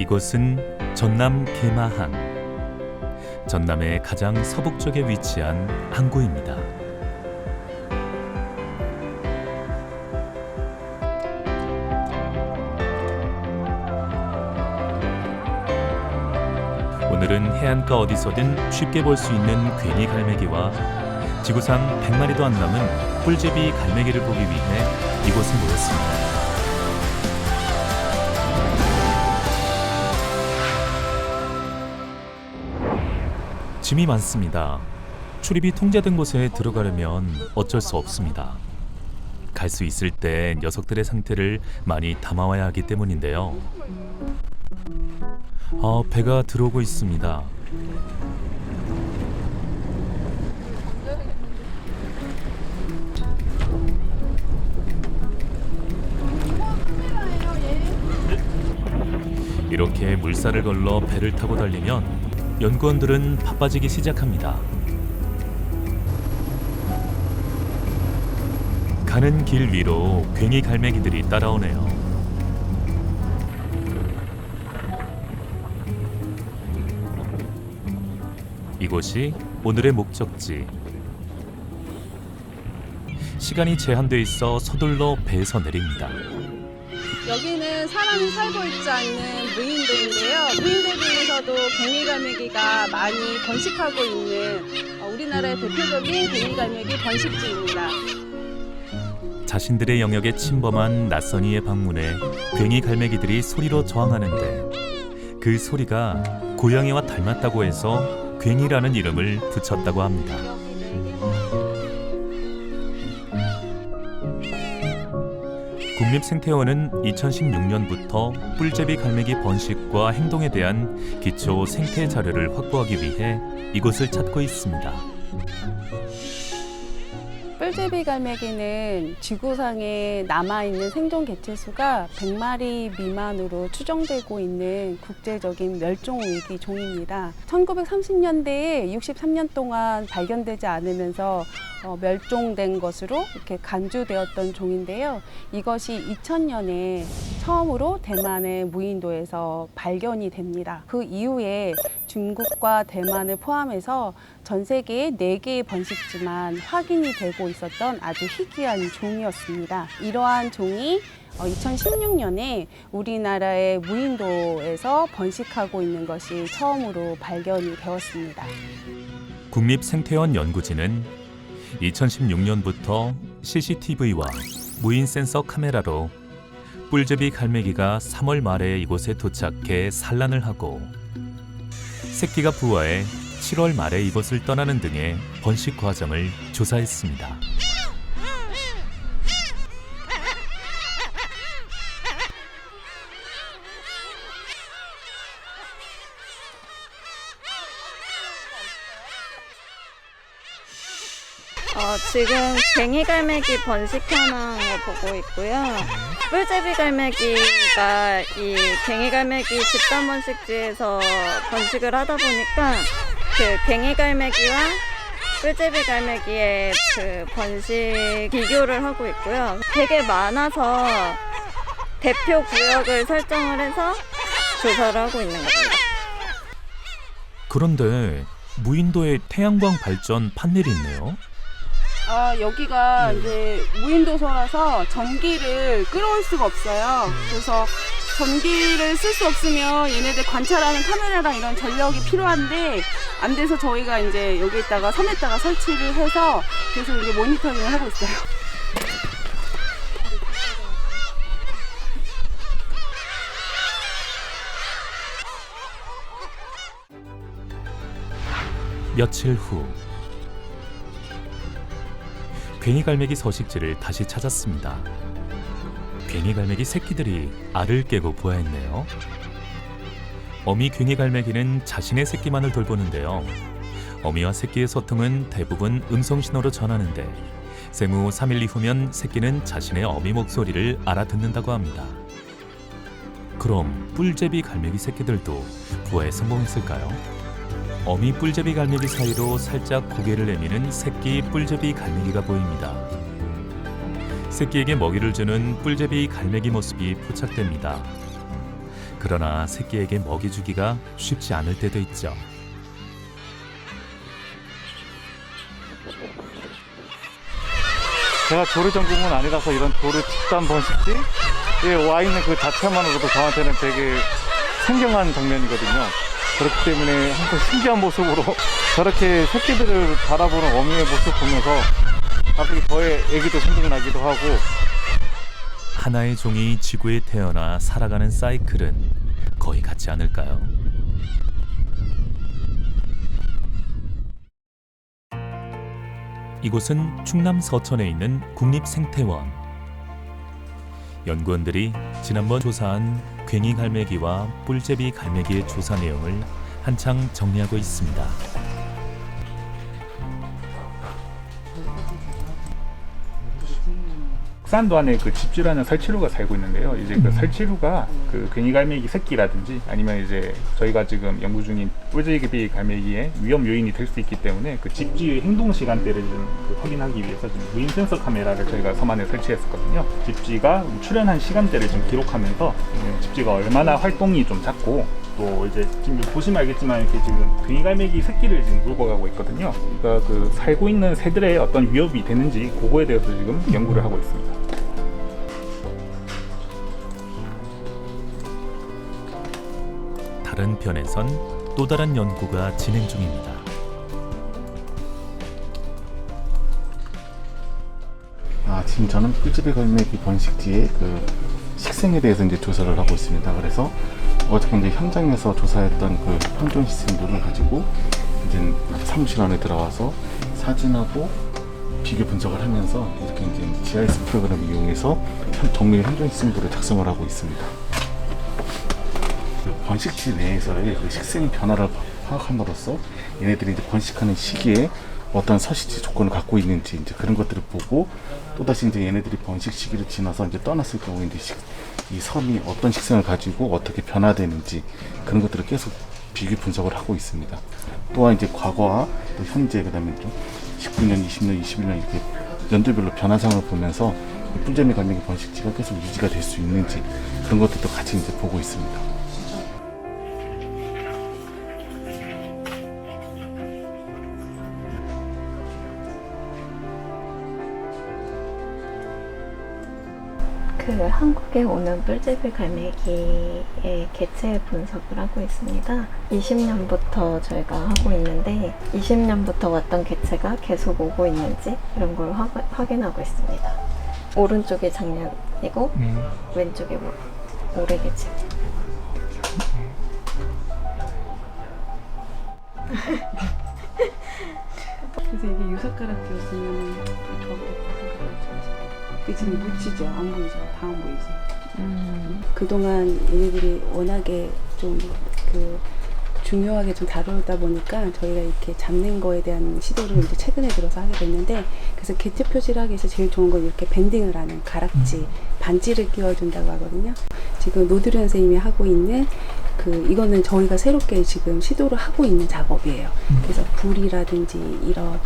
이곳은 전남 계마항. 전남의 가장 서북쪽에 위치한 항구입니다. 오늘은 해안가 어디서든 쉽게 볼 수 있는 괜히 갈매기와 지구상 100마리도 안 남은 뿔제비 갈매기를 보기 위해 이곳에 모였습니다. 짐이 많습니다. 출입이 통제된 곳에 들어가려면 어쩔 수 없습니다. 갈 수 있을 때 녀석들의 상태를 많이 담아와야 하기 때문인데요. 아, 배가 들어오고 있습니다. 이렇게 물살을 걸러 배를 타고 달리면 연구원들은 바빠지기 시작합니다. 가는 길 위로 괭이 갈매기들이 따라오네요. 이곳이 오늘의 목적지. 시간이 제한돼 있어 서둘러 배에서 내립니다. 여기는 사람이 살고 있지 않는 무인도인데요. 무인도 중에서도 괭이갈매기가 많이 번식하고 있는 어, 우리나라의 대표적인 괭이갈매기 번식지입니다. 자신들의 영역에 침범한 낯선 이의 방문에 괭이 갈매기들이 소리로 저항하는데 그 소리가 고양이와 닮았다고 해서 괭이라는 이름을 붙였다고 합니다. 국립생태원은 2016년부터 뿔제비 갈매기 번식과 행동에 대한 기초 생태 자료를 확보하기 위해 이곳을 찾고 있습니다. 뿔제비 갈매기는 지구상에 남아있는 생존 개체수가 100마리 미만으로 추정되고 있는 국제적인 멸종위기 종입니다. 1930년대에 63년 동안 발견되지 않으면서 어, 멸종된 것으로 이렇게 간주되었던 종인데요. 이것이 2000년에 처음으로 대만의 무인도에서 발견이 됩니다. 그 이후에 중국과 대만을 포함해서 전 세계에 4개의 번식지만 확인이 되고 있었던 아주 희귀한 종이었습니다. 이러한 종이 2016년에 우리나라의 무인도에서 번식하고 있는 것이 처음으로 발견이 되었습니다. 국립생태원 연구진은 2016년부터 CCTV와 무인 센서 카메라로 뿔제비 갈매기가 3월 말에 이곳에 도착해 산란을 하고 새끼가 부화해 7월 말에 이곳을 떠나는 등의 번식 과정을 조사했습니다. 어, 지금 괭이갈매기 번식 현황을 보고 있고요. 뿔제비 갈매기가 이 괭이갈매기 집단 번식지에서 번식을 하다 보니까 그 괭이갈매기와 뿔제비 갈매기의 그 번식 비교를 하고 있고요. 되게 많아서 대표 구역을 설정을 해서 조사를 하고 있는 겁니다. 그런데 무인도에 태양광 발전 판넬이 있네요. 아, 여기가 이제 무인도서라서 전기를 끌어올 수가 없어요. 그래서 전기를 쓸 수 없으면 얘네들 관찰하는 카메라랑 이런 전력이 필요한데 안 돼서 저희가 이제 여기에다가 섬에다가 설치를 해서 계속 이제 모니터링을 하고 있어요. 며칠 후 괭이갈매기 서식지를 다시 찾았습니다. 괭이갈매기 새끼들이 알을 깨고 부화했네요. 어미 괭이갈매기는 자신의 새끼만을 돌보는데요. 어미와 새끼의 소통은 대부분 음성 신호로 전하는데 생후 3일 이후면 새끼는 자신의 어미 목소리를 알아듣는다고 합니다. 그럼 뿔제비 갈매기 새끼들도 부화에 성공했을까요? 어미 뿔제비 갈매기 사이로 살짝 고개를 내미는 새끼 뿔제비 갈매기가 보입니다. 새끼에게 먹이를 주는 뿔제비 갈매기 모습이 포착됩니다. 그러나 새끼에게 먹이 주기가 쉽지 않을 때도 있죠. 제가 조류 전공은 아니라서 이런 조류 집단 번식지 에와 있는 그 자체만으로도 저한테는 되게 생경한 장면이거든요. 그렇기 때문에 항상 신기한 모습으로 저렇게 새끼들을 바라보는 어미의 모습 보면서 갑자기 저의 애기도 생각나기도 하고 하나의 종이 지구에 태어나 살아가는 사이클은 거의 같지 않을까요? 이곳은 충남 서천에 있는 국립생태원. 연구원들이 지난번 조사한 괭이 갈매기와 뿔제비 갈매기의 조사 내용을 한창 정리하고 있습니다. 산도 안에 그 집주라는 설치류가 살고 있는데요. 이제 그 설치류가 그 괭이 갈매기 새끼라든지 아니면 이제 저희가 지금 연구 중인 뿔제비 갈매기의 위험 요인이 될 수 있기 때문에 그 집쥐의 행동 시간대를 좀 그 확인하기 위해서 지금 무인 센서 카메라를 저희가 섬 안에 설치했었거든요. 집쥐가 출현한 시간대를 좀 기록하면서 음, 집쥐가 얼마나 활동이 좀 작고 또 이제 지금 보시면 알겠지만 이렇게 지금 괭이갈매기 새끼를 지금 물고 가고 있거든요. 그러니까 그 살고 있는 새들의 어떤 위협이 되는지 그거에 대해서 지금 연구를 하고 있습니다. 다른 편에선 또 다른 연구가 진행 중입니다. 아, 지금 저는 꿀집의 갈매기 번식지의 그 식생에 대해서 이제 조사를 하고 있습니다. 그래서 어저께 이제 현장에서 조사했던 그 현존 시스템들을 가지고 이제 사무실 안에 들어와서 사진하고 비교 분석을 하면서 이렇게 이제 GIS 프로그램을 이용해서 현- 정밀 현존 시스템들을 작성을 하고 있습니다. 그 번식지 내에서의 그 식생 변화를 파악함으로써 얘네들이 이제 번식하는 시기에 어떤 서식지 조건을 갖고 있는지 이제 그런 것들을 보고 또 다시 이제 얘네들이 번식 시기를 지나서 이제 떠났을 경우에 이제 식, 이 섬이 어떤 식생을 가지고 어떻게 변화되는지 그런 것들을 계속 비교 분석을 하고 있습니다. 또한 이제 과거와 또 현재 그다음에 좀 19년, 20년, 21년 이렇게 연도별로 변화상을 보면서 이 뿔재미 갈매기 번식지가 계속 유지가 될 수 있는지 그런 것들도 같이 이제 보고 있습니다. 그 한국에 오는 뿔제비 갈매기의 개체 분석을 하고 있습니다. 20년부터 저희가 하고 있는데 20년부터 왔던 개체가 계속 오고 있는지 이런 걸 확, 확인하고 있습니다. 오른쪽이 작년이고 왼쪽이 뭐 올해 개체. 그래서 이게 유사가락이었으면 더 좋았겠다 그 지금 묻히죠. 안 보이죠. 다 안 보이죠. 그동안 얘네들이 워낙에 좀 그 중요하게 좀 다루다 보니까 저희가 이렇게 잡는 거에 대한 시도를 이제 최근에 들어서 하게 됐는데 그래서 개체 표시를 하기 위해서 제일 좋은 건 이렇게 밴딩을 하는 가락지 반지를 끼워준다고 하거든요. 지금 노드련 선생님이 하고 있는 그 이거는 저희가 새롭게 지금 시도를 하고 있는 작업이에요. 그래서 불이라든지 이런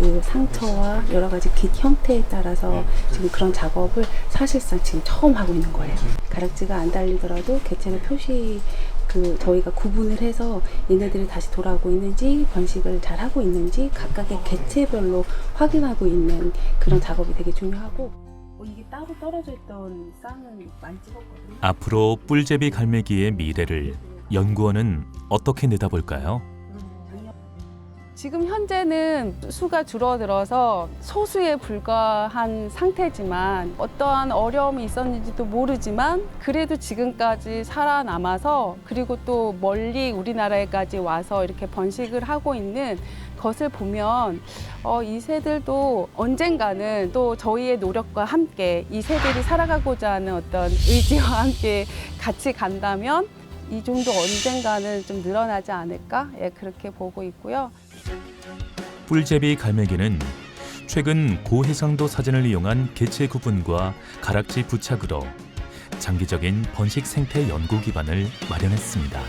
그 상처와 여러 가지 깃 형태에 따라서 지금 그런 작업을 사실상 지금 처음 하고 있는 거예요. 가락지가 안 달리더라도 개체를 표시 그 저희가 구분을 해서 얘네들이 다시 돌아오고 있는지 번식을 잘 하고 있는지 각각의 개체별로 확인하고 있는 그런 작업이 되게 중요하고 어, 이게 따로 떨어져 있던 쌍은 많이 찍었거든요. 앞으로 뿔제비 갈매기의 미래를 연구원은 어떻게 내다볼까요? 지금 현재는 수가 줄어들어서 소수에 불과한 상태지만 어떠한 어려움이 있었는지도 모르지만 그래도 지금까지 살아남아서 그리고 또 멀리 우리나라에까지 와서 이렇게 번식을 하고 있는 것을 보면 어, 이 새들도 언젠가는 또 저희의 노력과 함께 이 새들이 살아가고자 하는 어떤 의지와 함께 같이 간다면 이 정도 언젠가는 좀 늘어나지 않을까? 예, 그렇게 보고 있고요. 뿔제비 갈매기는 최근 고해상도 사진을 이용한 개체 구분과 가락지 부착으로 장기적인 번식 생태 연구 기반을 마련했습니다.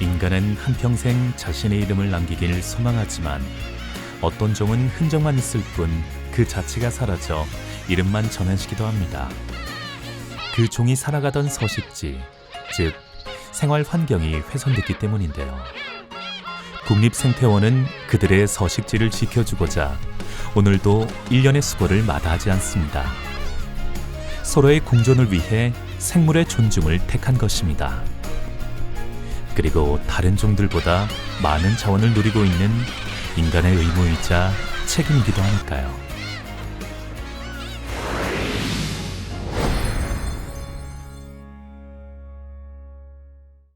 인간은 한평생 자신의 이름을 남기길 소망하지만 어떤 종은 흔적만 있을 뿐 그 자체가 사라져 이름만 전해지기도 합니다. 그 종이 살아가던 서식지, 즉 생활 환경이 훼손됐기 때문인데요. 국립생태원은 그들의 서식지를 지켜주고자 오늘도 일련의 수고를 마다하지 않습니다. 서로의 공존을 위해 생물의 존중을 택한 것입니다. 그리고 다른 종들보다 많은 자원을 누리고 있는 인간의 의무이자 책임이기도 하니까요.